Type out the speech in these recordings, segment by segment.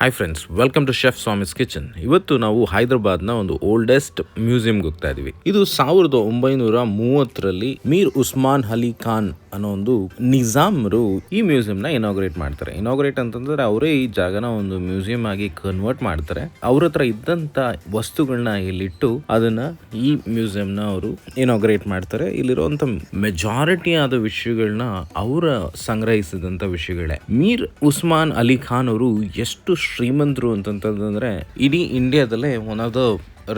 Hi friends welcome to chef Swamy's kitchen ಇವತ್ತು ನಾವು ಹೈದರಾಬಾದ್ನ ಒಂದು ಓಲ್ಡೆಸ್ಟ್ ಮ್ಯೂಸಿಯಂಗೆ ಹೋಗ್ತಾ ಇದೀವಿ. ಇದು ಸಾವಿರದ ಒಂಬೈನೂರ ಮೂವತ್ತರಲ್ಲಿ ಮೀರ್ ಉಸ್ಮಾನ್ ಅಲಿ ಖಾನ್ ಅನ್ನೋ ಒಂದು ನಿಜಾಮ್ರು ಈ ಮ್ಯೂಸಿಯಂನ ಇನಾಗ್ರೇಟ್ ಮಾಡ್ತಾರೆ. ಇನಾಗ್ರೇಟ್ ಅಂತಂದ್ರೆ ಅವರೇ ಈ ಜಾಗನ ಒಂದು ಮ್ಯೂಸಿಯಂ ಆಗಿ ಕನ್ವರ್ಟ್ ಮಾಡ್ತಾರೆ. ಅವ್ರ ಹತ್ರ ಇದ್ದಂತ ವಸ್ತುಗಳನ್ನ ಇಲ್ಲಿಟ್ಟು ಅದನ್ನ ಈ ಮ್ಯೂಸಿಯಂನ ಅವರು ಇನಾಗ್ರೇಟ್ ಮಾಡ್ತಾರೆ. ಇಲ್ಲಿರುವಂತ ಮೆಜಾರಿಟಿ ಆದ ವಿಷಯಗಳನ್ನ ಅವರ ಸಂಗ್ರಹಿಸಿದಂತ ವಿಷಯಗಳೇ. ಮೀರ್ ಉಸ್ಮಾನ್ ಅಲಿ ಖಾನ್ ಅವರು ಎಷ್ಟು ಶ್ರೀಮಂತರು ಅಂತಂತಂದ್ರೆ ಇಡೀ ಇಂಡಿಯಾದಲ್ಲೇ one of the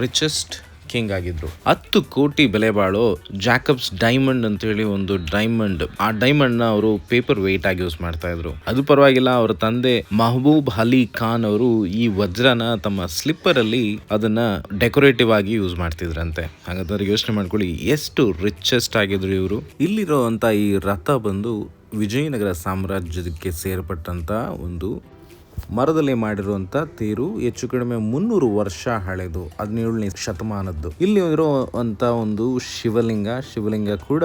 richest king ಆಗಿದ್ರು. ಹತ್ತು ಕೋಟಿ ಬೆಲೆ ಬಾಳೋ ಜಾಕಬ್ಸ್ ಡೈಮಂಡ್ ಅಂತ ಹೇಳಿ ಒಂದು ಡೈಮಂಡ್. ಆ ಡೈಮಂಡ್ನ ಅವರು ಪೇಪರ್ ವೇಟ್ ಆಗಿ ಯೂಸ್ ಮಾಡ್ತಾ ಇದ್ರು. ಅದು ಪರವಾಗಿಲ್ಲ, ಅವರ ತಂದೆ ಮಹಬೂಬ್ ಅಲಿ ಖಾನ್ ಅವರು ಈ ವಜ್ರನ ತಮ್ಮ ಸ್ಲಿಪ್ಪರ್ ಅಲ್ಲಿ ಅದನ್ನ ಡೆಕೋರೇಟಿವ್ ಆಗಿ ಯೂಸ್ ಮಾಡ್ತಿದ್ರಂತೆ. ಹಾಗಾದ್ರೆ ಯೋಚನೆ ಮಾಡ್ಕೊಳ್ಳಿ, ಎಷ್ಟು ರಿಚೆಸ್ಟ್ ಆಗಿದ್ರು ಇವರು. ಇಲ್ಲಿರೋ ಈ ರಥ ಬಂದು ವಿಜಯನಗರ ಸಾಮ್ರಾಜ್ಯಕ್ಕೆ ಸೇರ್ಪಟ್ಟಂತ ಒಂದು ಮರದಲ್ಲಿ ಮಾಡಿರುವಂತ ತೇರು ಹೆಚ್ಚು ಕಡಿಮೆ ಮುನ್ನೂರು ವರ್ಷ ಹಳೆದು, ಹದಿನೇಳನೇ ಶತಮಾನದ್ದು. ಇಲ್ಲಿ ಇರುವಂತ ಒಂದು ಶಿವಲಿಂಗ ಶಿವಲಿಂಗ ಕೂಡ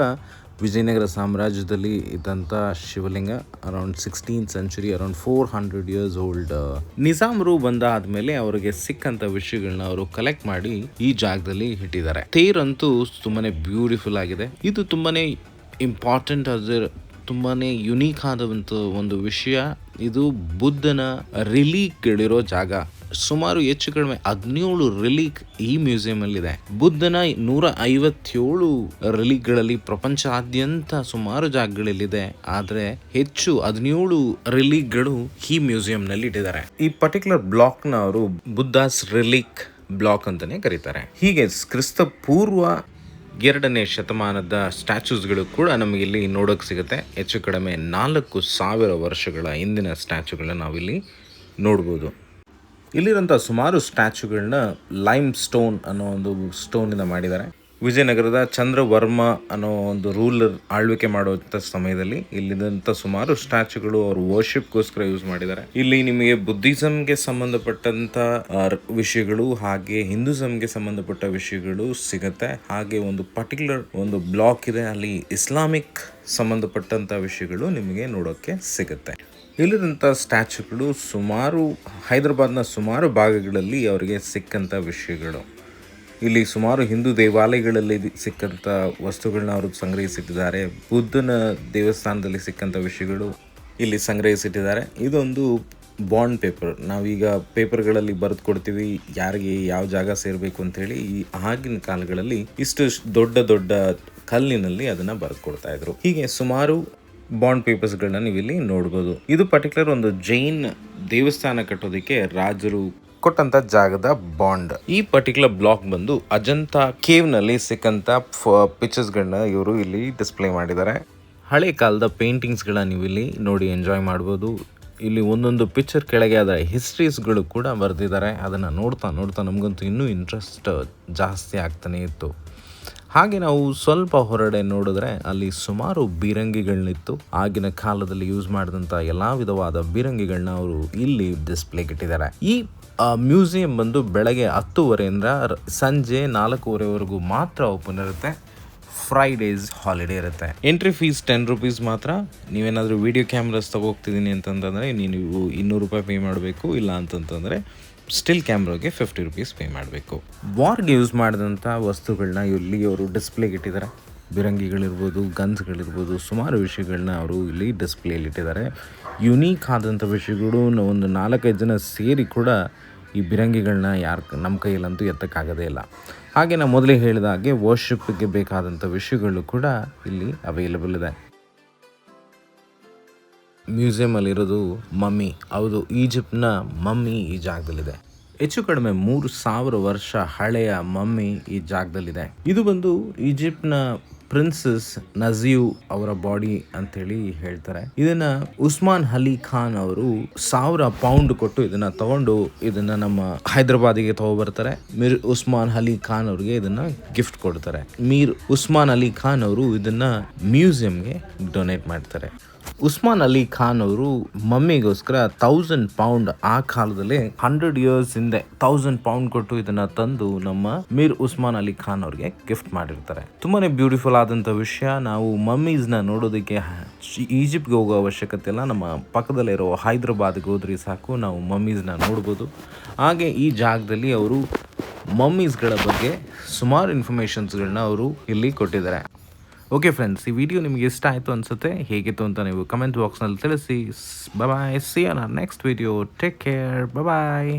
ವಿಜಯನಗರ ಸಾಮ್ರಾಜ್ಯದಲ್ಲಿ ಇದ್ದಂಥ ಶಿವಲಿಂಗ around sixteen century around four hundred years old ನಿಜಾಮರು ಬಂದಾದ ಮೇಲೆ ಅವರಿಗೆ ಸಿಕ್ಕಂತ ವಿಷಯಗಳನ್ನ ಅವರು ಕಲೆಕ್ಟ್ ಮಾಡಿ ಈ ಜಾಗದಲ್ಲಿ ಇಟ್ಟಿದ್ದಾರೆ. ತೇರಂತೂ ತುಂಬಾನೇ ಬ್ಯೂಟಿಫುಲ್ ಆಗಿದೆ. ಇದು ತುಂಬಾನೇ ಇಂಪಾರ್ಟೆಂಟ್ ಅದರ ತುಂಬಾನೇ ಯುನೀಕ್ ಆದಂಥ ಒಂದು ವಿಷಯ. ಇದು ಬುದ್ಧನ ರಿಲೀಕ್ಗಳಿರೋ ಜಾಗ. ಸುಮಾರು ಹೆಚ್ಚು ಕಡಿಮೆ ಹದಿನೇಳು ರಿಲೀಕ್ ಈ ಮ್ಯೂಸಿಯಂ ಅಲ್ಲಿದೆ ಬುದ್ಧನ ನೂರ ಐವತ್ತೇಳು ರಿಲೀಕ್ಗಳಲ್ಲಿ ಪ್ರಪಂಚಾದ್ಯಂತ ಸುಮಾರು ಜಾಗಗಳಲ್ಲಿದೆ. ಆದ್ರೆ ಹೆಚ್ಚು ಹದಿನೇಳು ರಿಲೀಕ್ಗಳು ಈ ಮ್ಯೂಸಿಯಂ ನಲ್ಲಿ ಇಟ್ಟಿದ್ದಾರೆ. ಈ ಪರ್ಟಿಕ್ಯುಲರ್ ಬ್ಲಾಕ್ನ ಅವರು ಬುದ್ಧಾಸ್ ರಿಲೀಕ್ ಬ್ಲಾಕ್ ಅಂತಾನೆ ಕರೀತಾರೆ. ಹೀಗೆ ಕ್ರಿಸ್ತ ಪೂರ್ವ ಎರಡನೇ ಶತಮಾನದ ಸ್ಟ್ಯಾಚ್ಯೂಸ್ಗಳು ಕೂಡ ನಮಗೆ ಇಲ್ಲಿ ನೋಡೋಕೆ ಸಿಗುತ್ತೆ. ಹೆಚ್ಚು ಕಡಿಮೆ ನಾಲ್ಕು ಸಾವಿರ ವರ್ಷಗಳ ಹಿಂದಿನ ಸ್ಟ್ಯಾಚುಗಳನ್ನ ನಾವಿಲ್ಲಿ ನೋಡ್ಬೋದು. ಇಲ್ಲಿರೋಂಥ ಸುಮಾರು ಸ್ಟ್ಯಾಚುಗಳನ್ನ ಲೈಮ್ ಸ್ಟೋನ್ ಅನ್ನೋ ಒಂದು ಸ್ಟೋನಿಂದ ಮಾಡಿದ್ದಾರೆ. ವಿಜಯನಗರದ ಚಂದ್ರವರ್ಮ ಅನ್ನೋ ಒಂದು ರೂಲರ್ ಆಳ್ವಿಕೆ ಮಾಡುವಂಥ ಸಮಯದಲ್ಲಿ ಇಲ್ಲಿದಂಥ ಸುಮಾರು ಸ್ಟ್ಯಾಚುಗಳು ಅವರು ವರ್ಷಿಪ್ಗೋಸ್ಕರ ಯೂಸ್ ಮಾಡಿದ್ದಾರೆ. ಇಲ್ಲಿ ನಿಮಗೆ ಬುದ್ಧಿಸಮ್ಗೆ ಸಂಬಂಧಪಟ್ಟಂತ ವಿಷಯಗಳು ಹಾಗೆ ಹಿಂದೂಸಂಗೆ ಸಂಬಂಧಪಟ್ಟ ವಿಷಯಗಳು ಸಿಗುತ್ತೆ. ಹಾಗೆ ಒಂದು ಪರ್ಟಿಕ್ಯುಲರ್ ಒಂದು ಬ್ಲಾಕ್ ಇದೆ, ಅಲ್ಲಿ ಇಸ್ಲಾಮಿಕ್ ಸಂಬಂಧಪಟ್ಟಂತ ವಿಷಯಗಳು ನಿಮಗೆ ನೋಡೋಕೆ ಸಿಗುತ್ತೆ. ಇಲ್ಲಿದಂಥ ಸ್ಟ್ಯಾಚುಗಳು ಸುಮಾರು, ಹೈದರಾಬಾದ್ನ ಸುಮಾರು ಭಾಗಗಳಲ್ಲಿ ಅವರಿಗೆ ಸಿಕ್ಕಂಥ ವಿಷಯಗಳು. ಇಲ್ಲಿ ಸುಮಾರು ಹಿಂದೂ ದೇವಾಲಯಗಳಲ್ಲಿ ಸಿಕ್ಕಂಥ ವಸ್ತುಗಳನ್ನ ಅವರು ಸಂಗ್ರಹಿಸಿಟ್ಟಿದ್ದಾರೆ. ಬುದ್ಧನ ದೇವಸ್ಥಾನದಲ್ಲಿ ಸಿಕ್ಕಂಥ ವಿಷಯಗಳು ಇಲ್ಲಿ ಸಂಗ್ರಹಿಸಿಟ್ಟಿದ್ದಾರೆ. ಇದೊಂದು ಬಾಂಡ್ ಪೇಪರ್. ನಾವೀಗ ಪೇಪರ್ಗಳಲ್ಲಿ ಬರೆದು ಕೊಡ್ತೀವಿ ಯಾರಿಗೆ ಯಾವ ಜಾಗ ಸೇರಬೇಕು ಅಂತೇಳಿ ಈ ಆಗಿನ ಕಾಲಗಳಲ್ಲಿ ಇಷ್ಟು ದೊಡ್ಡ ದೊಡ್ಡ ಕಲ್ಲಿನಲ್ಲಿ ಅದನ್ನ ಬರೆದು ಕೊಡ್ತಾ ಇದ್ರು. ಹೀಗೆ ಸುಮಾರು ಬಾಂಡ್ ಪೇಪರ್ಸ್ಗಳನ್ನ ನೀವು ಇಲ್ಲಿ ನೋಡ್ಬೋದು. ಇದು ಪರ್ಟಿಕ್ಯುಲರ್ ಒಂದು ಜೈನ್ ದೇವಸ್ಥಾನ ಕಟ್ಟೋದಕ್ಕೆ ರಾಜರು ಕೊಟ್ಟಂತ ಜಾಗದ ಬಾಂಡ್. ಈ ಪರ್ಟಿಕ್ಯುಲರ್ ಬ್ಲಾಕ್ ಬಂದು ಅಜಂತಾ ಕೇವ್ನಲ್ಲಿ ಸಿಕ್ಕಂತ ಪಿಕ್ಚರ್ಸ್ ಗಳನ್ನ ಇವರು ಇಲ್ಲಿ ಡಿಸ್ಪ್ಲೇ ಮಾಡಿದ್ದಾರೆ. ಹಳೆ ಕಾಲದ ಪೇಂಟಿಂಗ್ಸ್ ಗಳನ್ನ ನೀವು ಇಲ್ಲಿ ನೋಡಿ ಎಂಜಾಯ್ ಮಾಡಬಹುದು ಇಲ್ಲಿ ಒಂದೊಂದು ಪಿಕ್ಚರ್ ಕೆಳಗೆ ಅದರ ಹಿಸ್ಟ್ರೀಸ್ಗಳು ಕೂಡ ಬರೆದಿದ್ದಾರೆ. ಅದನ್ನ ನೋಡ್ತಾ ನೋಡ್ತಾ ನಮಗಂತೂ ಇನ್ನೂ ಇಂಟ್ರೆಸ್ಟ್ ಜಾಸ್ತಿ ಆಗ್ತಾನೆ ಇತ್ತು. ಹಾಗೆ ನಾವು ಸ್ವಲ್ಪ ಹೊರಡೆ ನೋಡಿದ್ರೆ ಅಲ್ಲಿ ಸುಮಾರು ಬೀರಂಗಿಗಳನ್ನಿತ್ತು ಆಗಿನ ಕಾಲದಲ್ಲಿ ಯೂಸ್ ಮಾಡಿದಂಥ ಎಲ್ಲ ವಿಧವಾದ ಬೀರಂಗಿಗಳನ್ನ ಅವರು ಇಲ್ಲಿ ಡಿಸ್ಪ್ಲೇಗೆ ಇಟ್ಟಿದ್ದಾರೆ ಈ ಮ್ಯೂಸಿಯಂ ಬಂದು ಬೆಳಗ್ಗೆ ಹತ್ತುವರೆಯಿಂದ ಸಂಜೆ ನಾಲ್ಕೂವರೆವರೆಗೂ ಮಾತ್ರ ಓಪನ್ ಇರುತ್ತೆ. ಫ್ರೈಡೇಸ್ ಹಾಲಿಡೇ ಇರುತ್ತೆ. ಎಂಟ್ರಿ ಫೀಸ್ ಟೆನ್ ರುಪೀಸ್ ಮಾತ್ರ. ನೀವೇನಾದರೂ ವಿಡಿಯೋ ಕ್ಯಾಮ್ರಾಸ್ ತಗೋಗ್ತಿದ್ದೀನಿ ಅಂತಂತಂದರೆ ನೀವು ಇನ್ನೂರು ರೂಪಾಯಿ ಪೇ ಮಾಡಬೇಕು, ಇಲ್ಲ ಅಂತಂತಂದರೆ ಸ್ಟಿಲ್ ಕ್ಯಾಮ್ರಾಗೆ ಫಿಫ್ಟಿ ರುಪೀಸ್ ಪೇ ಮಾಡಬೇಕು. ವಾರ್ಗೆ ಯೂಸ್ ಮಾಡಿದಂಥ ವಸ್ತುಗಳನ್ನ ಇಲ್ಲಿ ಅವರು ಡಿಸ್ಪ್ಲೇಗೆ ಇಟ್ಟಿದ್ದಾರೆ. ಬಿರಂಗಿಗಳಿರ್ಬೋದು ಗನ್ಸ್ಗಳಿರ್ಬೋದು ಸುಮಾರು ವಿಷಯಗಳನ್ನ ಅವರು ಇಲ್ಲಿ ಡಿಸ್ಪ್ಲೇಲಿ ಇಟ್ಟಿದ್ದಾರೆ. ಯುನೀಕ್ ಆದಂಥ ವಿಷಯಗಳು ಒಂದು ನಾಲ್ಕೈದು ಜನ ಸೇರಿ ಕೂಡ ಈ ಬಿರಂಗಿಗಳನ್ನ ಯಾರು ನಮ್ಮ ಕೈಯಲ್ಲಂತೂ ಎತ್ತಕ್ಕಾಗೋದೇ ಇಲ್ಲ. ಹಾಗೆ ನಾವು ಮೊದಲೇ ಹೇಳಿದ ಹಾಗೆ ವರ್ಷಿಪ್ಗೆ ಬೇಕಾದಂಥ ವಿಷಯಗಳು ಕೂಡ ಇಲ್ಲಿ ಅವೈಲಬಲ್ ಇದೆ. ಮ್ಯೂಸಿಯಂ ಅಲ್ಲಿರೋದು ಮಮ್ಮಿ. ಹೌದು, ಈಜಿಪ್ಟ್ನ ಮಮ್ಮಿ ಈ ಜಾಗದಲ್ಲಿದೆ. ಹೆಚ್ಚು ಕಡಿಮೆ ಮೂರು ಸಾವಿರ ವರ್ಷ ಹಳೆಯ ಮಮ್ಮಿ ಈ ಜಾಗದಲ್ಲಿದೆ. ಇದು ಬಂದು ಈಜಿಪ್ಟ್ನ ಪ್ರಿನ್ಸಸ್ ನಜೀವ್ ಅವರ ಬಾಡಿ ಅಂತೇಳಿ ಹೇಳ್ತಾರೆ. ಇದನ್ನ ಉಸ್ಮಾನ್ ಅಲಿ ಖಾನ್ ಅವರು ಸಾವಿರ ಪೌಂಡ್ ಕೊಟ್ಟು ಇದನ್ನ ತಗೊಂಡು ಇದನ್ನ ನಮ್ಮ ಹೈದರಾಬಾದಿಗೆ ತಗೊಬರ್ತಾರೆ. ಮೀರ್ ಉಸ್ಮಾನ್ ಅಲಿ ಖಾನ್ ಅವರಿಗೆ ಇದನ್ನ ಗಿಫ್ಟ್ ಕೊಡ್ತಾರೆ. ಮೀರ್ ಉಸ್ಮಾನ್ ಅಲಿ ಖಾನ್ ಅವರು ಇದನ್ನ ಮ್ಯೂಸಿಯಂಗೆ ಡೊನೇಟ್ ಮಾಡ್ತಾರೆ. ಉಸ್ಮಾನ್ ಅಲಿ ಖಾನ್ ಅವರು ಮಮ್ಮಿಗೋಸ್ಕರ ಥೌಸಂಡ್ ಪೌಂಡ್ ಆ ಕಾಲದಲ್ಲಿ ಹಂಡ್ರೆಡ್ ಇಯರ್ಸ್ ಹಿಂದೆ ಥೌಸಂಡ್ ಪೌಂಡ್ ಕೊಟ್ಟು ಇದನ್ನ ತಂದು ನಮ್ಮ ಮೀರ್ ಉಸ್ಮಾನ್ ಅಲಿ ಖಾನ್ ಅವ್ರಿಗೆ ಗಿಫ್ಟ್ ಮಾಡಿರ್ತಾರೆ. ತುಂಬಾನೇ ಬ್ಯೂಟಿಫುಲ್ ಆದಂತ ವಿಷಯ. ನಾವು ಮಮ್ಮೀಸ್ನ ನೋಡೋದಕ್ಕೆ ಈಜಿಪ್ಟ್ಗೆ ಹೋಗೋ ಅವಶ್ಯಕತೆ ಇಲ್ಲ. ನಮ್ಮ ಪಕ್ಕದಲ್ಲಿರೋ ಹೈದರಾಬಾದ್ಗೆ ಹೋದ್ರೆ ಸಾಕು, ನಾವು ಮಮ್ಮೀಸ್ನ ನೋಡ್ಬೋದು. ಹಾಗೆ ಈ ಜಾಗದಲ್ಲಿ ಅವರು ಮಮ್ಮೀಸ್ಗಳ ಬಗ್ಗೆ ಸುಮಾರು ಇನ್ಫಾರ್ಮೇಷನ್ಸ್ಗಳನ್ನ ಅವರು ಇಲ್ಲಿ ಕೊಟ್ಟಿದ್ದಾರೆ. ಓಕೆ ಫ್ರೆಂಡ್ಸ್ ಈ ವಿಡಿಯೋ ನಿಮಗೆ ಇಷ್ಟ ಆಯಿತು ಅನಿಸುತ್ತೆ, ಹೇಗಿತ್ತು ಅಂತ ನೀವು ಕಮೆಂಟ್ ಬಾಕ್ಸ್ನಲ್ಲಿ ತಿಳಿಸಿ. Bye see on next video take care bye